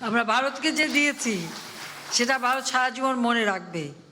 আমরা ভারতকে যে দিয়েছি সেটা ভারত সারা জীবন মনে রাখবে।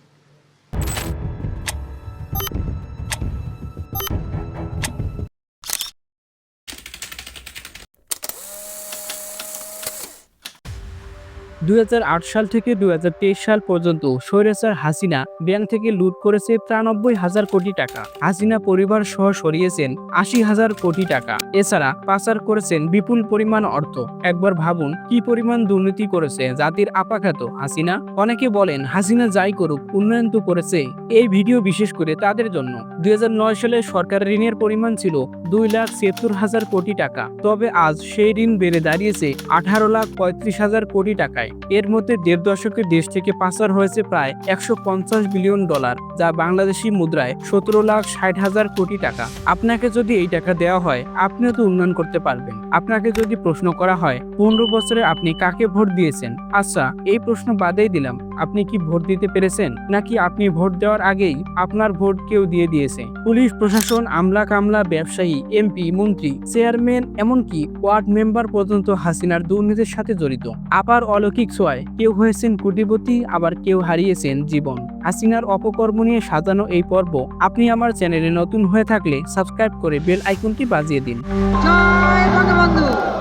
দুই হাজার আট সাল থেকে দুই হাজার তেইশ সাল পর্যন্ত স্বৈরাচার হাসিনা ব্যাংক থেকে লুট করেছে তিরানব্বই হাজার কোটি টাকা। হাসিনা পরিবার সহ সরিয়েছেন আশি হাজার কোটি টাকা। এছাড়া পাচার করেছেন বিপুল পরিমাণ অর্থ। একবার ভাবুন, কি পরিমাণ দুর্নীতি করেছে জাতির আপাখ্যাত হাসিনা? অনেকে বলেন, হাসিনা যাই করুক, উন্নয়ন তো করেছে। এই ভিডিও বিশেষ করে তাদের জন্য। দুই হাজার নয় সালে সরকার ঋণের পরিমাণ ছিল দুই লাখ ছিয়াত্তর হাজার কোটি টাকা। তবে আজ সেই ঋণ বেড়ে দাঁড়িয়েছে আঠারো লাখ পঁয়ত্রিশ হাজার কোটি টাকায়। এর মধ্যে দেড় দশকে দেশ থেকে পাচার হয়েছে প্রায় একশো পঞ্চাশ বিলিয়ন ডলার, যা বাংলাদেশি মুদ্রায় সতেরো লাখ ষাট হাজার কোটি টাকা। আপনাকে যদি এই টাকা দেওয়া হয়, আপনিও তো উন্নয়ন করতে পারবেন। আপনাকে যদি প্রশ্ন করা হয়, পনেরো বছরে আপনি কাকে ভোট দিয়েছেন? আচ্ছা এই প্রশ্ন বাদেই দিলাম। আপনি কি ভোট দিতে পেরেছেন? নাকি আপনি ভোট দেওয়ার আগেই আপনার ভোট কেউ দিয়ে দিয়েছে? পুলিশ, প্রশাসন, আমলা কামলা, ব্যবসায়ী, এমপি, মন্ত্রী, চেয়ারম্যান, এমনকি ওয়ার্ড মেম্বার পর্যন্ত হাসিনার দুর্নীতির সাথে জড়িত। আবার অলৌকিক ছোঁয়ায় কেউ হয়েছেন কোটিপতি, আবার কেউ হারিয়েছেন জীবন। হাসিনার অপকর্ম নিয়ে সাজানো এই পর্ব আপনি আমার চ্যানেলে নতুন হয়ে থাকলে সাবস্ক্রাইব করে বেল আইকনটি বাজিয়ে দিন।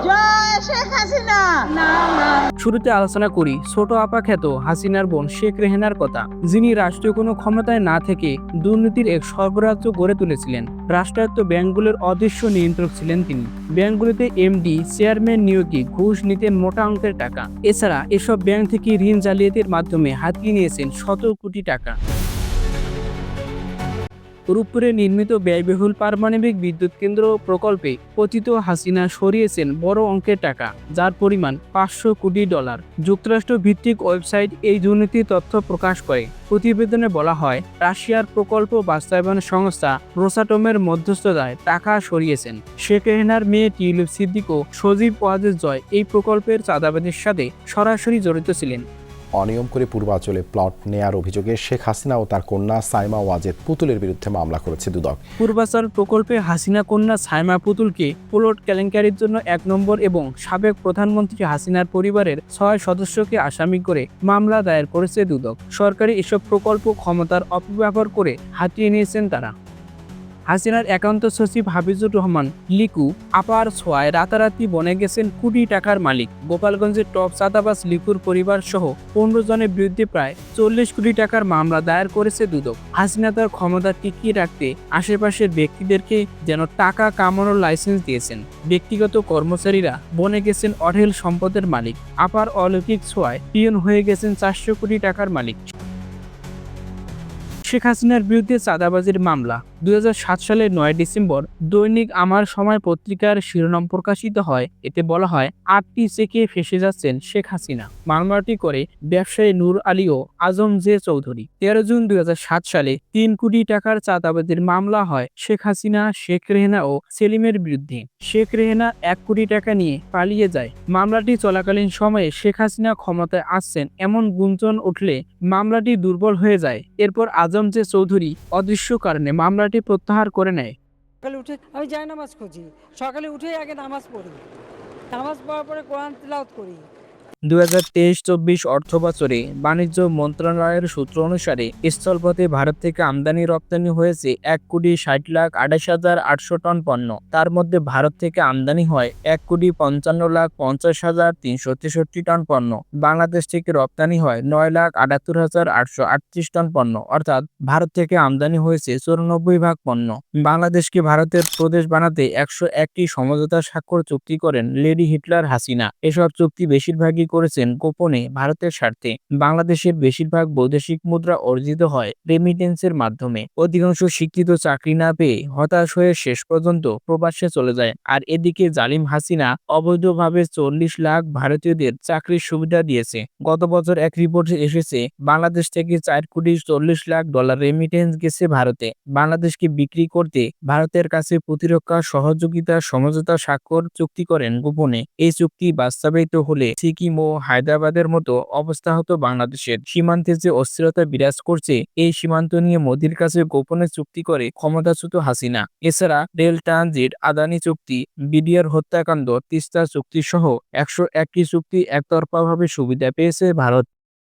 জয় শেখ হাসিনা। না না। শুরুতে আলোচনা করি ছোট আপা খ্যাত হাসিনার বোন শেখ রেহেনার কথা। যিনি রাষ্ট্রীয় কোনো ক্ষমতায় না থেকে দুর্নীতির এক সর্বরাজ্য গড়ে তুলেছিলেন। রাষ্ট্রায়ত্ত ব্যাংকগুলোর অদৃশ্য নিয়ন্ত্রক ছিলেন তিনি। ব্যাংকগুলিতে এমডি চেয়ারম্যান নিয়োগে ঘুষ নিতেন মোটা অঙ্কের টাকা। এছাড়া এসব ব্যাংক থেকে ঋণ জালিয়াতির মাধ্যমে হাতিয়ে নিয়েছেন শত কোটি টাকা। রূপপুরে নির্মিত ব্যয়বহুল পারমাণবিক বিদ্যুৎ কেন্দ্র প্রকল্পে পতিত হাসিনা সরিয়েছেন বড় অঙ্কের টাকা, যার পরিমাণ পাঁচশো কোটি ডলার। যুক্তরাষ্ট্র ভিত্তিক ওয়েবসাইট এই দুর্নীতির তথ্য প্রকাশ করে। প্রতিবেদনে বলা হয়, রাশিয়ার প্রকল্প বাস্তবায়ন সংস্থা রোসাটমের মধ্যস্থতায় টাকা সরিয়েছেন। শেখ রেহনার মেয়ে টিউলিপ সিদ্দিক ও সজীব ওয়াজেদ জয় এই প্রকল্পের চাঁদাবাদের সাথে সরাসরি জড়িত ছিলেন। অনিয়ম করে পূর্বাঞ্চলে প্লট নেয়ার অভিযোগে শেখ হাসিনা ও তার কন্যা সাইমা ওয়াজেদ পুতুলের বিরুদ্ধে মামলা করেছে দুদক। পূর্বাচল প্রকল্পে হাসিনা কন্যা সাইমা পুতুলকে পোলট কেলেঙ্কারির জন্য এক নম্বর এবং সাবেক প্রধানমন্ত্রী হাসিনার পরিবারের ছয় সদস্যকে আসামি করে মামলা দায়ের করেছে দুদক। সরকারি এসব প্রকল্প ক্ষমতার অপব্যবহার করে হাতিয়ে নিয়েছেন তারা। হাসিনার একান্ত সচিব হাফিজুর রহমান লিকু আপার ছোঁয়ায় রাতারাতি বনে গেছেন কোটি টাকার মালিক। গোপালগঞ্জের টপ চাঁদাবাস লিকুর পরিবার সহ পনেরো জনের বিরুদ্ধে প্রায় চল্লিশ কোটি টাকার মামলা দায়ের করেছে দুদক। হাসিনা তার ক্ষমতা টিকিয়ে রাখতে আশেপাশের ব্যক্তিদেরকে যেন টাকা কামানোর লাইসেন্স দিয়েছেন। ব্যক্তিগত কর্মচারীরা বনে গেছেন অঢেল সম্পদের মালিক। আপার অলৌকিক ছোঁয়ায় পিয়ন হয়ে গেছেন চারশো কোটি টাকার মালিক। শেখ হাসিনার বিরুদ্ধে চাঁদাবাজির মামলা দুই হাজার সাত সালের নয় ডিসেম্বর দৈনিক আমার সময় পত্রিকার শিরোনাম প্রকাশিত হয়। এতে বলা হয়, আটটি চেকে ফেসে যাচ্ছেন শেখ হাসিনা। মামলাটি করে ব্যবসায়ী নূর আলী ও আজম জে চৌধুরী। তেরো জুন দু হাজার সাত সালে তিন কোটি টাকার চাঁদাবাদের মামলা হয় শেখ হাসিনা, শেখ রেহেনা ও সেলিমের বিরুদ্ধে। শেখ রেহেনা এক কোটি টাকা নিয়ে পালিয়ে যায়। মামলাটি চলাকালীন সময়ে শেখ হাসিনা ক্ষমতায় আসছেন এমন গুঞ্জন উঠলে মামলাটি দুর্বল হয়ে যায়। এরপর আজম জে চৌধুরী অদৃশ্য কারণে মামলাটি প্রত্যাহার করে নেয়। সকালে উঠে আমি যাই নামাজ খুঁজি। সকালে উঠে আগে নামাজ পড়ি। নামাজ পড়ার পরে কোরআন তিলাওত করি। দু হাজার তেইশ চব্বিশ অর্থ বাণিজ্য মন্ত্রণালয়ের সূত্র অনুসারে স্থলপথে ভারত থেকে আমদানি রপ্তানি হয়েছে এক কোটি ষাট লাখ আঠাশ হাজার আটশো টন পণ্য। তার মধ্যে ভারত থেকে আমদানি হয় এক কোটি পঞ্চান্ন লাখ পঞ্চাশ হাজার তিনশো তেষট্টি টন পণ্য। বাংলাদেশ থেকে রপ্তানি হয় নয় লাখ আটাত্তর হাজার আটশো আটত্রিশ টন পণ্য। অর্থাৎ ভারত থেকে আমদানি হয়েছে চৌরানব্বই ভাগ পণ্য। বাংলাদেশকে ভারতের প্রদেশ বানাতে একশো একটি সমঝোতা স্বাক্ষর চুক্তি করেন লেডি হিটলার হাসিনা। এসব চুক্তি বেশিরভাগই করেছেন গোপনে ভারতের স্বার্থে। বাংলাদেশের বেশিরভাগ বৈদেশিক মুদ্রা অর্জিত হয় রেমিটেন্সের মাধ্যমে। অধিকাংশ শিক্ষিত চাকরি না পেয়ে হতাশ হয়ে শেষ পর্যন্ত প্রবাসে চলে যায়। আর এদিকে জালিম হাসিনা অবৈধভাবে চল্লিশ লাখ ভারতীয়দের চাকরির সুবিধা দিয়েছে। গত বছর এক রিপোর্টে এসেছে, বাংলাদেশ থেকে চার কোটি চল্লিশ লাখ ডলার রেমিটেন্স গেছে ভারতে। বাংলাদেশকে বিক্রি করতে ভারতের কাছে প্রতিরক্ষা সহযোগিতা, সমঝোতা, স্বাক্ষর চুক্তি করেন গোপনে। এই চুক্তি বাস্তবায়িত হলে সিকিম ও ও হায়দ্রাবাদের মতো অবস্থা হতো বাংলাদেশের সীমান্তে যে অস্থিরতা বিরাজ করছে, এই সীমান্ত নিয়ে মোদির কাছে গোপনে চুক্তি করে ক্ষমতাচ্যুত হাসিনা। এছাড়া রেল ট্রানজিট, আদানি চুক্তি, বিডিআর হত্যাকাণ্ড, তিস্তা চুক্তি সহ একশো একটি চুক্তি একতরফাভাবে সুবিধা পেয়েছে ভারত।